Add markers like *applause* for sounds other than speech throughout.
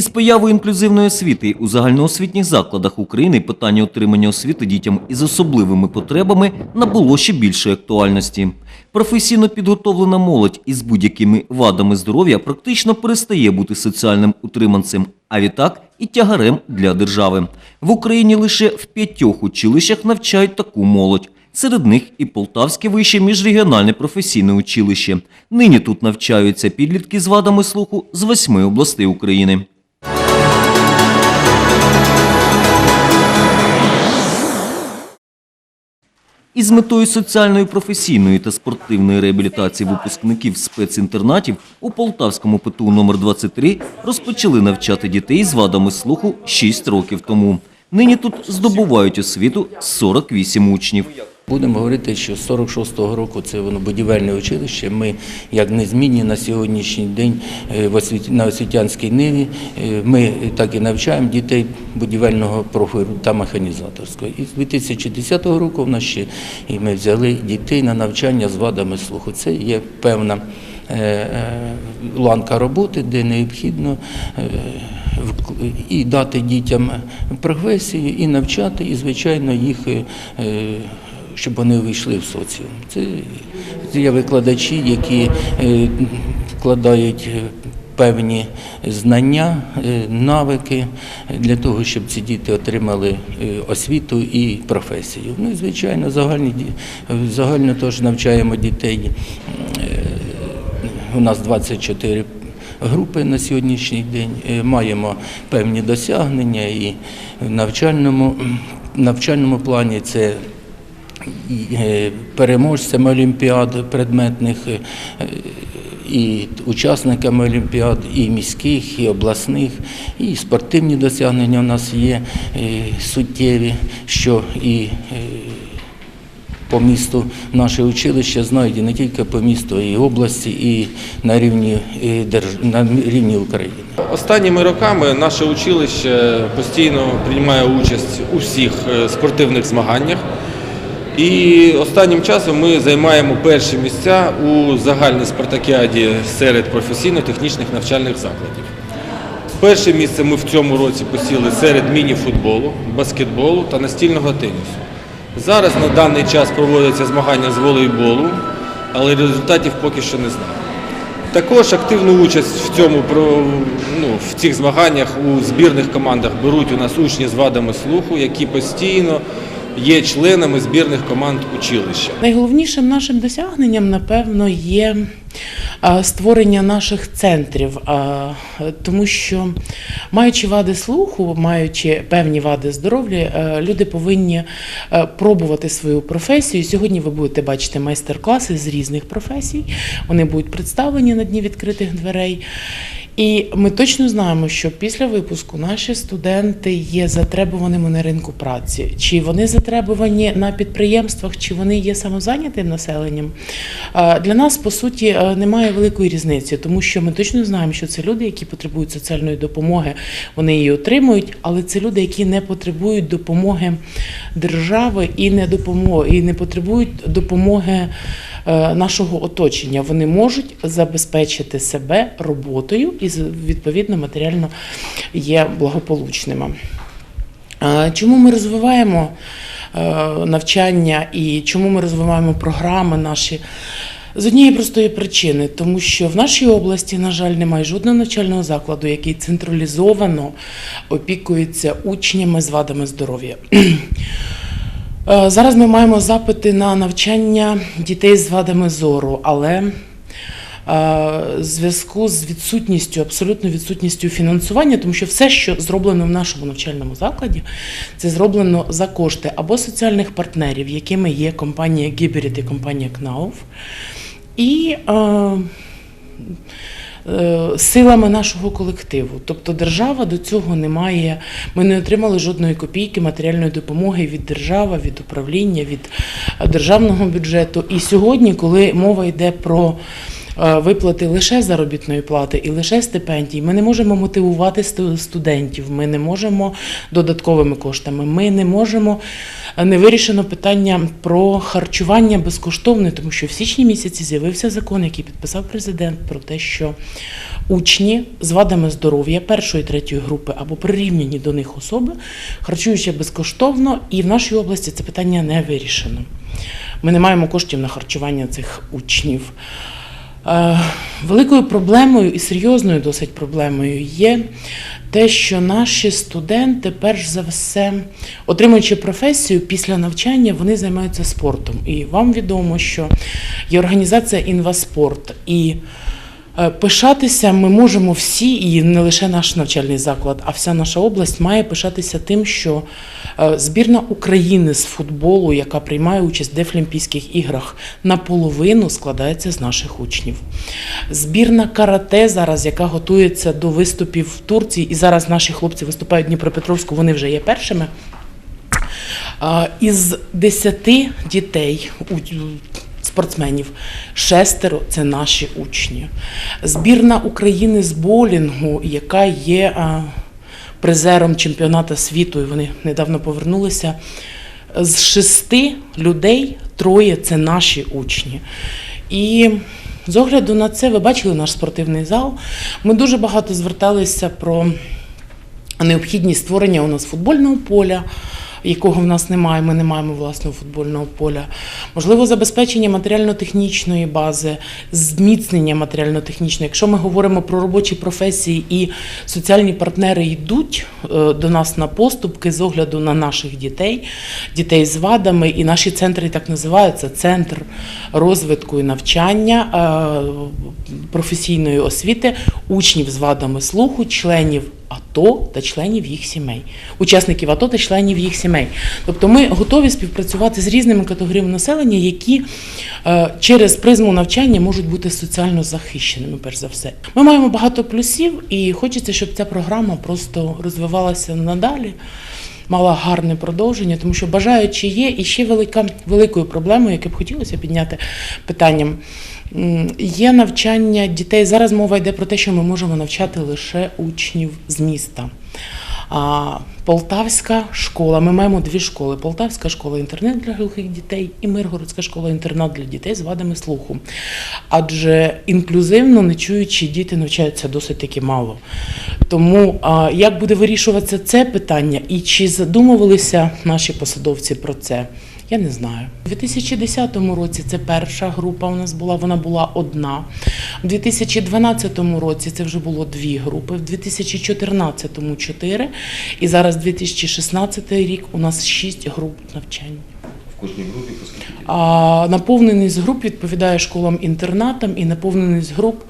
Із появою інклюзивної освіти у загальноосвітніх закладах України питання отримання освіти дітям із особливими потребами набуло ще більшої актуальності. Професійно підготовлена молодь із будь-якими вадами здоров'я практично перестає бути соціальним утриманцем, а відтак і тягарем для держави. В Україні лише в п'ятьох училищах навчають таку молодь. Серед них і Полтавське вище міжрегіональне професійне училище. Нині тут навчаються підлітки з вадами слуху з восьми областей України. Із метою соціальної, професійної та спортивної реабілітації випускників спецінтернатів у Полтавському ПТУ номер 23 розпочали навчати дітей з вадами слуху 6 років тому. Нині тут здобувають освіту 48 учнів. Будемо говорити, що з 46-го року це воно будівельне училище. Ми як незмінні на сьогоднішній день е, на освітянській ниві. е, Ми так і навчаємо дітей будівельного профілю та механізаторського. І з 2010 року в нас ще і ми взяли дітей на навчання з вадами слуху. Це є певна е, ланка роботи, де необхідно і дати дітям професії, і навчати, і звичайно їх. Щоб вони увійшли в соціум. Це, є викладачі, які е, вкладають е, певні знання, е, навики для того, щоб ці діти отримали освіту і професію. Ну і звичайно, загальні загально теж навчаємо дітей. У нас 24 групи на сьогоднішній день. Маємо певні досягнення і в навчальному, навчальному плані це переможцями олімпіад предметних е, і учасниками олімпіад, і міських, і обласних, і спортивні досягнення у нас є е, суттєві, що і е, по місту наше училище знають і не тільки по місту, й області, і на рівні, е, на рівні України. Останніми роками наше училище постійно приймає участь у всіх е, спортивних змаганнях. І останнім часом ми займаємо перші місця у загальній спартакіаді серед професійно-технічних навчальних закладів. Перше місце ми в цьому році посіли серед міні-футболу, баскетболу та настільного тенісу. Зараз на даний час проводяться змагання з волейболу, але результатів поки що не знаю. Також активну участь в цьому ну, в цих змаганнях у збірних командах беруть у нас учні з вадами слуху, які постійно є членами збірних команд училища. Найголовнішим нашим досягненням, напевно, є створення наших центрів, тому що маючи вади слуху, маючи певні вади здоров'я, люди повинні пробувати свою професію. Сьогодні ви будете бачити майстер-класи з різних професій. Вони будуть представлені на дні відкритих дверей. І ми точно знаємо, що після випуску наші студенти є затребуваними на ринку праці, чи вони затребувані на підприємствах, чи вони є самозайнятим населенням. Для нас по суті е, немає великої різниці, тому що ми точно знаємо, що це люди, які потребують соціальної допомоги, вони її отримують, але це люди, які не потребують допомоги держави і не допомоги, і не потребують допомоги нашого оточення. Вони можуть забезпечити себе роботою і відповідно матеріально є благополучними. Е, Чому ми розвиваємо е, навчання і чому ми розвиваємо програми наші? З однієї простої причини, тому що в нашій області, на жаль, немає жодного навчального закладу, який централізовано опікується учнями з вадами здоров'я. *clears throat* Е, Зараз ми маємо запити на навчання дітей з вадами зору, але е, в зв'язку з відсутністю, абсолютно відсутністю фінансування, тому що все, що зроблено в нашому навчальному закладі, це зроблено за кошти або соціальних партнерів, якими є компанія Гіберіт і компанія КНАУФ, і е, силами нашого колективу. Тобто держава до цього не має. Ми не отримали жодної копійки матеріальної допомоги від держави, від управління, від е, державного бюджету. І сьогодні, коли мова йде про е, виплати лише заробітної плати і лише стипендій. Ми не можемо мотивувати студентів, ми не можемо додатковими коштами. Ми не можемо е, не вирішено питання про харчування безкоштовне, тому що в січні місяці з'явився закон, який підписав президент про те, що учні з вадами здоров'я першої третьої групи або прирівняні до них особи харчуються безкоштовно, і в нашій області це питання не вирішено. Ми не маємо коштів на харчування цих учнів. Е, Великою проблемою і серйозною досить проблемою є те, що наші студенти, перш за все, отримуючи професію після навчання, вони займаються спортом. І вам відомо, що є організація Інваспорт. І Пишатися ми можемо всі, і не лише наш навчальний заклад, а вся наша область має пишатися тим, що е, збірна України з футболу, яка приймає участь в Дефлімпійських іграх, наполовину складається з наших учнів. Збірна карате зараз, яка готується до виступів в Турції, і зараз наші хлопці виступають в Дніпропетровську, вони вже є першими. Із десяти дітей у- спортсменів шестеро це наші учні. Збірна України з болінгу, яка є призером чемпіонату світу, і вони недавно повернулися. З шести людей троє це наші учні. І з огляду на це, ви бачили наш спортивний зал. Ми дуже багато зверталися про необхідність створення у нас футбольного поля, якого в нас немає, ми не маємо власного футбольного поля. Можливо, забезпечення матеріально-технічної бази, зміцнення матеріально-технічної. Якщо ми говоримо про робочі професії і соціальні партнери йдуть е, до нас на поступки з огляду на наших дітей, дітей з вадами, і наші центри так називаються центр розвитку і навчання е, професійної освіти учнів з вадами слуху, членів АТО та членів їх сімей, учасників АТО та членів їх сімей. Тобто ми готові співпрацювати з різними категоріями населення, які е, через призму навчання можуть бути соціально захищеними, перш за все. Ми маємо багато плюсів, і хочеться, щоб ця програма просто розвивалася надалі. Мала гарне продовження, тому що бажаючи є, і ще велика великою проблемою, яке б хотілося підняти питанням. Є навчання дітей. Зараз мова йде про те, що ми можемо навчати лише учнів з міста. Полтавська школа. Ми маємо дві школи: Полтавська школа інтернат для глухих дітей і Миргородська школа інтернат для дітей з вадами слуху. Адже інклюзивно нечуючі діти навчаються досить таки мало. Тому як буде вирішуватися це питання, і чи задумувалися наші посадовці про це? Я не знаю. У 2010 році це перша група у нас була, вона була одна. У 2012 році це вже було дві групи, в 2014 – чотири, і зараз 2016 рік у нас шість груп навчання. В кожній групі? А наповненість груп відповідає школам-інтернатам і наповненість груп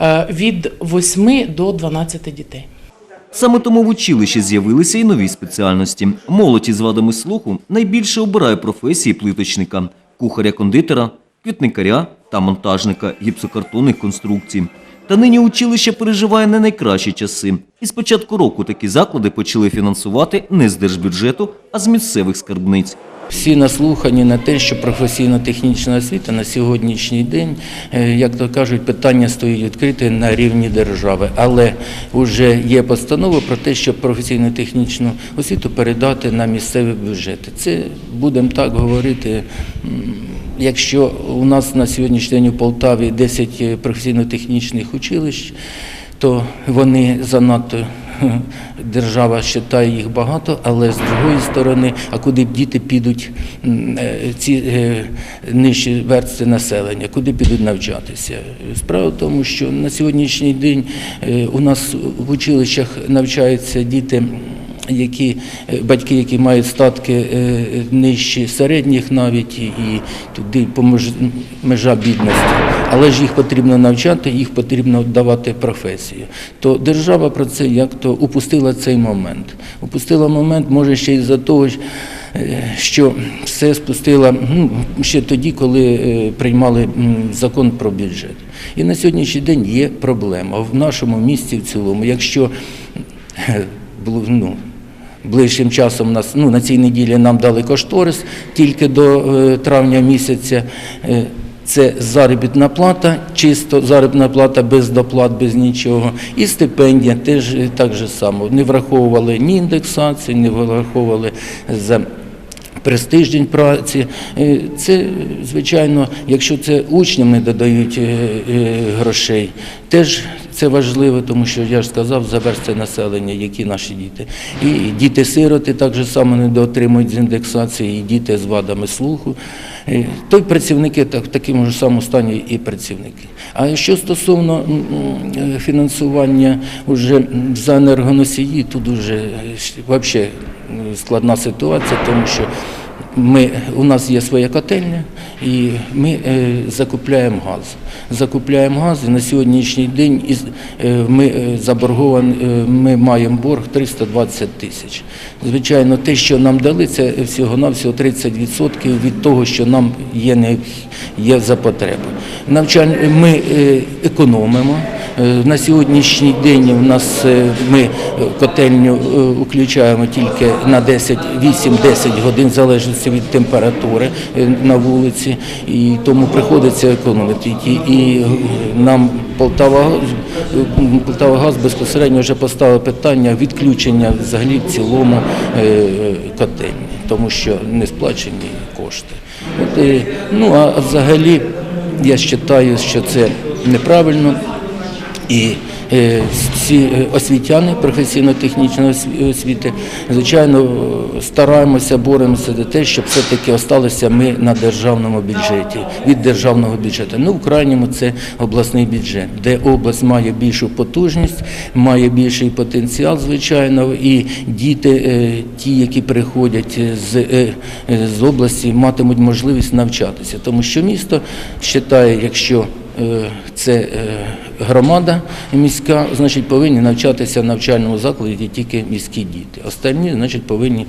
е, від 8 до 12 дітей. Саме тому в училищі з'явилися і нові спеціальності. Молодь із вадами слуху найбільше обирає професії плиточника, кухаря-кондитера, квітникаря та монтажника гіпсокартонних конструкцій. Та нині училище переживає не найкращі часи. І з початку року такі заклади почали фінансувати не з держбюджету, а з місцевих скарбниць. Всі наслухані на те, що професійно-технічна освіта на сьогоднішній день, е, як то кажуть, питання стоїть відкрите на рівні держави. Але вже є постанова про те, щоб професійно-технічну освіту передати на місцеві бюджети. Це будемо так говорити. Якщо у нас на сьогоднішній день у Полтаві 10 професійно-технічних училищ, то вони занадто держава вважає їх багато, але з другої сторони, а куди б діти підуть е, ці е, нижчі верстви населення, куди підуть навчатися? Справа в тому, що на сьогоднішній день е, у нас в училищах навчаються діти. Які е, батьки, які мають статки е, нижчі середніх навіть і туди межа бідності, але ж їх потрібно навчати, їх потрібно давати професію. То держава про це як то упустила цей момент. Упустила момент, може ще й за того, е, що все спустила ну, ще тоді, коли е, приймали закон про бюджет. І на сьогоднішній день є проблема в нашому місті в цілому. Якщо е, ну. Ближчим часом нас ну на цій неділі нам дали кошторис тільки до е, травня місяця. Е, Це заробітна плата, чисто заробітна плата без доплат, без нічого. І стипендія теж е, так же само. Не враховували ні індексації, не враховували за престиждень праці. Це, звичайно, якщо це учням не додають грошей, теж це важливо, тому що я ж сказав, за верстви населення, які наші діти. І діти-сироти так само не доотримують з індексації, і діти з вадами слуху. Е, То й працівники так, в такому ж самому стані і працівники. А що стосовно е, фінансування уже м, за енергоносії, тут уже взагалі складна ситуація, тому що ми, у нас є своя котельня, і ми е, закупляємо газ. Закупляємо газ, і на сьогоднішній день із, е, ми е, заборговані, е, ми маємо борг 320 тисяч. Звичайно, те, що нам дали, це всього-навсього 30% від того, що нам є, не, є за потреби. Навчаль... Ми е, економимо. Е, На сьогоднішній день у нас е, ми е, котельню включаємо тільки на 10, 8-10 годин, в залежності від температури е, на вулиці, і тому приходиться економити. І, нам Полтава, е, Полтава Газ безпосередньо вже поставив питання відключення взагалі в цілому е, котельні, тому що не сплачені кошти. От, ну а взагалі я вважаю, що це неправильно. І всі е, освітяни професійно-технічної осві- освіти, звичайно, е, стараємося, боремося за те, щоб все-таки осталися ми на державному бюджеті, від державного бюджету. Ну, в крайньому це обласний бюджет, де область має більшу потужність, має більший потенціал, звичайно, і діти, е, ті, які приходять з, е, е, з області, матимуть можливість навчатися. Тому що місто вважає, якщо е, це е, громада міська, значить повинні навчатися в навчальному закладі тільки міські діти. Остальні, значить, повинні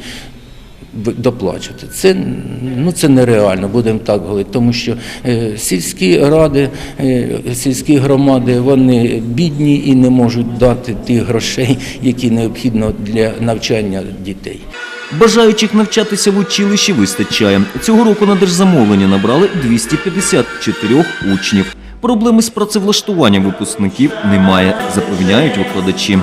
доплачувати. Це, ну, це нереально, будемо так говорити, тому що е, сільські ради, е, сільські громади, вони бідні і не можуть дати тих грошей, які необхідно для навчання дітей. Бажаючих навчатися в училищі вистачає. Цього року на держзамовлення набрали 254 учнів. Проблеми з працевлаштуванням випускників немає, запевняють викладачі.